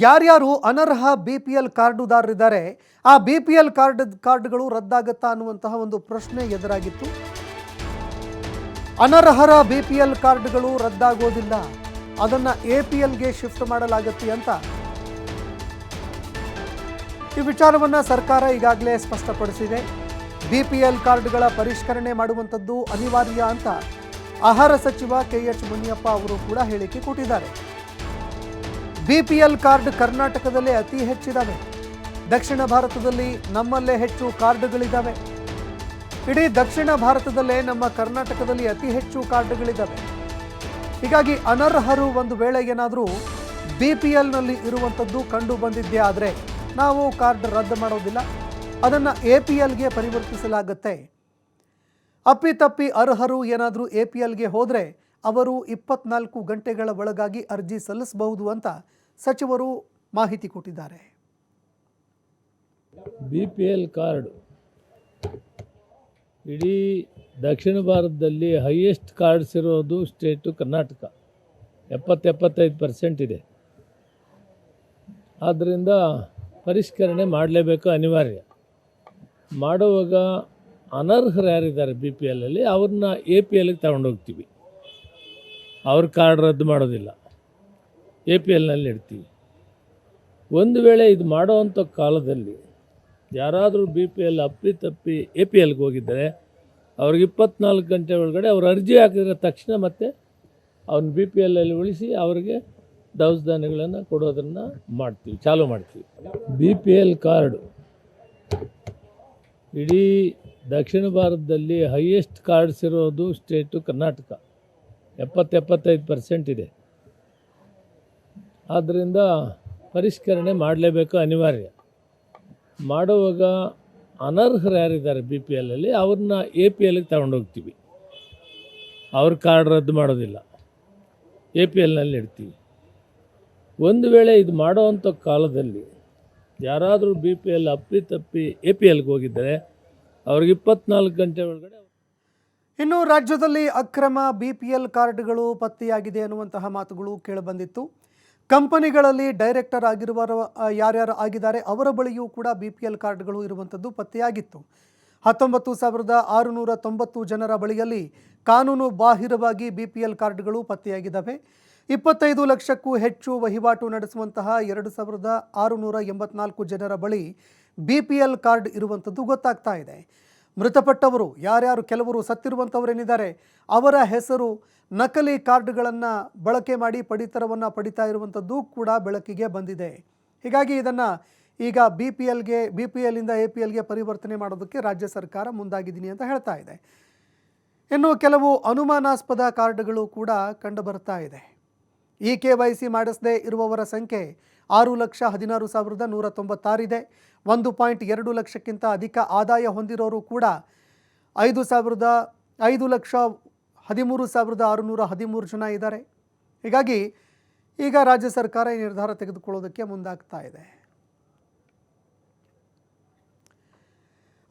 ಯಾರ್ಯಾರು ಅನರ್ಹ B P L ಕಾರ್ಡುದಾರರಿದ್ದಾರೆ, ಆ ಬಿ ಪಿ ಎಲ್ ಕಾರ್ಡ್ ಕಾರ್ಡ್ಗಳು ರದ್ದಾಗತ್ತಾ ಅನ್ನುವಂತಹ ಒಂದು ಪ್ರಶ್ನೆ ಎದುರಾಗಿತ್ತು. ಅನರ್ಹರ ಬಿ ಪಿ ಎಲ್ ಕಾರ್ಡ್ಗಳು ರದ್ದಾಗೋದಿಲ್ಲ, ಅದನ್ನ ಎ ಪಿ ಎಲ್ಗೆ ಶಿಫ್ಟ್ ಮಾಡಲಾಗತ್ತೆ ಅಂತ. ಈ ವಿಚಾರವನ್ನ ಸರ್ಕಾರ ಈಗಾಗಲೇ ಸ್ಪಷ್ಟಪಡಿಸಿದೆ. ಬಿ ಪಿ ಎಲ್ ಕಾರ್ಡ್ಗಳ ಪರಿಷ್ಕರಣೆ ಮಾಡುವಂಥದ್ದು ಅನಿವಾರ್ಯ ಅಂತ ಆಹಾರ ಸಚಿವ ಕೆ ಎಚ್ ಮುನಿಯಪ್ಪ ಅವರು ಕೂಡ ಹೇಳಿಕೆ ಕೊಟ್ಟಿದ್ದಾರೆ. ಬಿಪಿಎಲ್ ಕಾರ್ಡ್ ಕರ್ನಾಟಕದಲ್ಲೇ ಅತಿ ಹೆಚ್ಚಿದಾವೆ. ದಕ್ಷಿಣ ಭಾರತದಲ್ಲಿ ನಮ್ಮಲ್ಲೇ ಹೆಚ್ಚು ಕಾರ್ಡ್ಗಳಿದ್ದಾವೆ ಇಡೀ ದಕ್ಷಿಣ ಭಾರತದಲ್ಲೇ ನಮ್ಮ ಕರ್ನಾಟಕದಲ್ಲಿ ಅತಿ ಹೆಚ್ಚು ಕಾರ್ಡ್ಗಳಿದ್ದಾವೆ ಹೀಗಾಗಿ ಅನರ್ಹರು ಒಂದು ವೇಳೆ ಏನಾದರೂ ಬಿ ಪಿ ಎಲ್ನಲ್ಲಿ ಇರುವಂಥದ್ದು ಕಂಡು ಬಂದಿದ್ದೇ ಆದರೆ ನಾವು ಕಾರ್ಡ್ ರದ್ದು ಮಾಡೋದಿಲ್ಲ. ಅದನ್ನು ಎ ಪಿ ಎಲ್ಗೆ ಪರಿವರ್ತಿಸಲಾಗುತ್ತೆ. ಅಪ್ಪಿತಪ್ಪಿ ಅರ್ಹರು ಏನಾದರೂ ಎ ಪಿ ಎಲ್ಗೆ ಹೋದರೆ ಅವರು ಇಪ್ಪತ್ನಾಲ್ಕು ಗಂಟೆಗಳ ಒಳಗಾಗಿ ಅರ್ಜಿ ಸಲ್ಲಿಸಬಹುದು ಅಂತ ಸಚಿವರು ಮಾಹಿತಿ ಕೊಟ್ಟಿದ್ದಾರೆ. ಬಿ ಪಿ ಎಲ್ ಕಾರ್ಡ್ ಇಡೀ ದಕ್ಷಿಣ ಭಾರತದಲ್ಲಿ ಹೈಯೆಸ್ಟ್ ಕಾರ್ಡ್ಸ್ ಇರೋದು ಸ್ಟೇಟು ಕರ್ನಾಟಕ. ಎಪ್ಪತ್ತು ಎಪ್ಪತ್ತೈದು ಪರ್ಸೆಂಟ್ ಇದೆ. ಆದ್ದರಿಂದ ಪರಿಷ್ಕರಣೆ ಮಾಡಲೇಬೇಕು ಅನಿವಾರ್ಯ. ಮಾಡುವಾಗ ಅನರ್ಹರು ಯಾರಿದ್ದಾರೆ ಬಿ ಪಿ ಎಲ್ಲಲ್ಲಿ ಅವ್ರನ್ನ ಎ ಪಿ ಎಲ್ಗೆ ತಗೊಂಡೋಗ್ತೀವಿ. ಅವ್ರ ಕಾರ್ಡ್ ರದ್ದು ಮಾಡೋದಿಲ್ಲ. ಎ ಪಿ ಎಲ್ನಲ್ಲಿ ಇಡ್ತೀವಿ. ಒಂದು ವೇಳೆ ಇದು ಮಾಡೋವಂಥ ಕಾಲದಲ್ಲಿ ಯಾರಾದರೂ ಬಿ ಪಿ ಎಲ್ ಅಪ್ಪಿತಪ್ಪಿ ಎ ಪಿ ಎಲ್ಗೆ ಹೋಗಿದ್ದರೆ ಅವ್ರಿಗೆ ಇಪ್ಪತ್ನಾಲ್ಕು ಗಂಟೆ ಒಳಗಡೆ ಅವ್ರು ಅರ್ಜಿ ಹಾಕಿದ್ರೆ ತಕ್ಷಣ ಮತ್ತೆ ಅವ್ನ ಬಿ ಪಿ ಎಲ್ಲಲ್ಲಿ ಉಳಿಸಿ ಅವರಿಗೆ ದವಸ ಧಾನ್ಯಗಳನ್ನು ಕೊಡೋದನ್ನು ಮಾಡ್ತೀವಿ, ಚಾಲೂ ಮಾಡ್ತೀವಿ. ಬಿ ಪಿ ಎಲ್ ಕಾರ್ಡು ಇಡೀ ದಕ್ಷಿಣ ಭಾರತದಲ್ಲಿ ಹೈಯೆಸ್ಟ್ ಕಾರ್ಡ್ಸ್ ಇರೋದು ಸ್ಟೇಟು ಕರ್ನಾಟಕ. ಎಪ್ಪತ್ತು ಎಪ್ಪತ್ತೈದು ಪರ್ಸೆಂಟ್ ಇದೆ. ಆದ್ದರಿಂದ ಪರಿಷ್ಕರಣೆ ಮಾಡಲೇಬೇಕು ಅನಿವಾರ್ಯ. ಮಾಡುವಾಗ ಅನರ್ಹರು ಯಾರಿದ್ದಾರೆ ಬಿ ಪಿ ಎಲ್ಲಲ್ಲಿ ಅವ್ರನ್ನ ಎ ಪಿ ಎಲ್ಗೆ ತಗೊಂಡೋಗ್ತೀವಿ ಅವ್ರ ಕಾರ್ಡ್ ರದ್ದು ಮಾಡೋದಿಲ್ಲ. ಎ ಪಿ ಎಲ್ನಲ್ಲಿ ಇಡ್ತೀವಿ. ಒಂದು ವೇಳೆ ಇದು ಮಾಡೋವಂಥ ಕಾಲದಲ್ಲಿ ಯಾರಾದರೂ ಬಿ ಪಿ ಎಲ್ ಅಪ್ಪಿ ತಪ್ಪಿ ಎ ಪಿ ಎಲ್ಗೆ ಹೋಗಿದ್ದರೆ, ಅವ್ರಿಗೆ ಇಪ್ಪತ್ನಾಲ್ಕು ಗಂಟೆ ಒಳಗಡೆ ಇನ್ನು ರಾಜ್ಯದಲ್ಲಿ ಅಕ್ರಮ ಬಿ ಪಿ ಎಲ್ ಕಾರ್ಡ್ಗಳು ಪತ್ತೆಯಾಗಿದೆ ಅನ್ನುವಂತಹ ಮಾತುಗಳು ಕೇಳಿಬಂದಿತ್ತು. ಕಂಪನಿಗಳಲ್ಲಿ ಡೈರೆಕ್ಟರ್ ಆಗಿರುವವರು ಆ, ಯಾರ್ಯಾರು ಆಗಿದ್ದಾರೆ ಅವರ ಬಳಿಯೂ ಕೂಡ ಬಿ ಪಿ ಎಲ್ ಕಾರ್ಡ್ಗಳು ಇರುವಂಥದ್ದು ಪತ್ತೆಯಾಗಿತ್ತು. ಹತ್ತೊಂಬತ್ತು ಸಾವಿರದ ಆರುನೂರ ತೊಂಬತ್ತು ಜನರ ಬಳಿಯಲ್ಲಿ ಕಾನೂನು ಬಾಹಿರವಾಗಿ ಬಿ ಪಿ ಎಲ್ ಕಾರ್ಡ್ಗಳು ಪತ್ತೆಯಾಗಿದ್ದಾವೆ. ಇಪ್ಪತ್ತೈದು ಲಕ್ಷಕ್ಕೂ ಹೆಚ್ಚು ವಹಿವಾಟು ನಡೆಸುವಂತಹ ಎರಡು ಸಾವಿರದ ಆರುನೂರ ಎಂಬತ್ನಾಲ್ಕು ಜನರ ಬಳಿ ಬಿ ಪಿ ಎಲ್ ಕಾರ್ಡ್ ಇರುವಂಥದ್ದು ಗೊತ್ತಾಗ್ತಾ ಇದೆ. ಮೃತಪಟ್ಟವರು, ಯಾರ್ಯಾರು ಕೆಲವರು ಸತ್ತಿರುವಂಥವರೇನಿದ್ದಾರೆ ಅವರ ಹೆಸರು, ನಕಲಿ ಕಾರ್ಡ್ಗಳನ್ನು ಬಳಕೆ ಮಾಡಿ ಪಡಿತರವನ್ನು ಪಡಿತಾ ಇರುವಂಥದ್ದು ಕೂಡ ಬೆಳಕಿಗೆ ಬಂದಿದೆ. ಹೀಗಾಗಿ ಇದನ್ನು ಈಗ ಬಿ ಪಿ ಎಲ್ಗೆ ಬಿ ಪಿ ಎಲ್ಲಿಂದ ಎ ಪಿ ಎಲ್ಗೆ ಪರಿವರ್ತನೆ ಮಾಡೋದಕ್ಕೆ ರಾಜ್ಯ ಸರ್ಕಾರ ಮುಂದಾಗಿದ್ದೀನಿ ಅಂತ ಹೇಳ್ತಾ ಇದೆ. ಇನ್ನು ಕೆಲವು ಅನುಮಾನಾಸ್ಪದ ಕಾರ್ಡ್ಗಳು ಕೂಡ ಕಂಡು ಬರ್ತಾ ಇದೆ. ಇ ಕೆ ವೈ ಸಿ ಮಾಡಿಸದೇ ಇರುವವರ ಸಂಖ್ಯೆ ಆರು ಲಕ್ಷ ಹದಿನಾರು ಸಾವಿರದ ನೂರ ತೊಂಬತ್ತಾರಿದೆ. ಒಂದು ಪಾಯಿಂಟ್ ಎರಡು ಲಕ್ಷಕ್ಕಿಂತ ಅಧಿಕ ಆದಾಯ ಹೊಂದಿರೋರು ಕೂಡ ಐದು ಸಾವಿರದ ಐದು ಲಕ್ಷ ಹದಿಮೂರು ಸಾವಿರದ ಆರುನೂರ ಹದಿಮೂರು ಜನ ಇದ್ದಾರೆ. ಹೀಗಾಗಿ ಈಗ ರಾಜ್ಯ ಸರ್ಕಾರ ಈ ನಿರ್ಧಾರ ತೆಗೆದುಕೊಳ್ಳೋದಕ್ಕೆ ಮುಂದಾಗ್ತಾ ಇದೆ.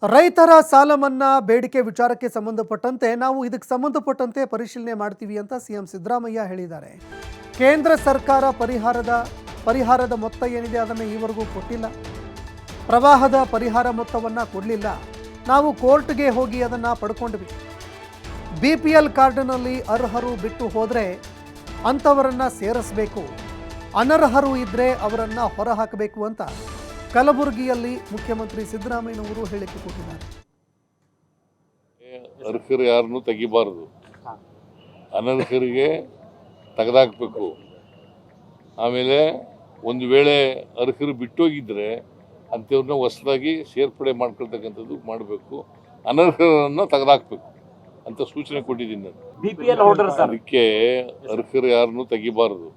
ರೈತರ ಸಾಲ ಮನ್ನಾ ಬೇಡಿಕೆ ವಿಚಾರಕ್ಕೆ ಸಂಬಂಧಪಟ್ಟಂತೆ ನಾವು ಇದಕ್ಕೆ ಸಂಬಂಧಪಟ್ಟಂತೆ ಪರಿಶೀಲನೆ ಮಾಡ್ತೀವಿ ಅಂತ ಸಿಎಂ ಸಿದ್ದರಾಮಯ್ಯ ಹೇಳಿದ್ದಾರೆ. ಕೇಂದ್ರ ಸರ್ಕಾರ ಪರಿಹಾರದ ಪರಿಹಾರದ ಮೊತ್ತ ಏನಿದೆ ಅದನ್ನು ಈವರೆಗೂ ಕೊಟ್ಟಿಲ್ಲ. ಪ್ರವಾಹದ ಪರಿಹಾರ ಮೊತ್ತವನ್ನು ಕೊಡಲಿಲ್ಲ. ನಾವು ಕೋರ್ಟ್ಗೆ ಹೋಗಿ ಅದನ್ನು ಪಡ್ಕೊಂಡ್ವಿ. ಬಿ ಪಿ ಎಲ್ ಕಾರ್ಡ್ನಲ್ಲಿ ಅರ್ಹರು ಬಿಟ್ಟು ಹೋದರೆ ಅಂಥವರನ್ನು ಸೇರಿಸಬೇಕು. ಅನರ್ಹರು ಇದ್ದರೆ ಅವರನ್ನು ಹೊರಹಾಕಬೇಕು ಅಂತ ಕಲಬುರಗಿಯಲ್ಲಿ ಮುಖ್ಯಮಂತ್ರಿ ಸಿದ್ದರಾಮಯ್ಯನವರು ಹೇಳಿಕೆ ಕೊಟ್ಟಿದ್ದಾರೆ. ಅರ್ಹರು ಯಾರನ್ನು ತೆಗಿಬಾರದು. ಅನರ್ಹರಿಗೆ ತೆಗೆದಾಕಬೇಕು. ಆಮೇಲೆ ಒಂದು ವೇಳೆ ಅರ್ಹರು ಬಿಟ್ಟೋಗಿದ್ದರೆ ಅಂಥವ್ರನ್ನ ಹೊಸದಾಗಿ ಸೇರ್ಪಡೆ ಮಾಡ್ಕೊಳ್ತಕ್ಕಂಥದ್ದು ಮಾಡಬೇಕು. ಅನರ್ಹರನ್ನು ತೆಗೆದಾಕಬೇಕು ಅಂತ ಸೂಚನೆ ಕೊಟ್ಟಿದ್ದೀನಿ ನಾನು. ಅದಕ್ಕೆ ಅರ್ಹರು ಯಾರನ್ನು ತೆಗಿಬಾರ್ದು.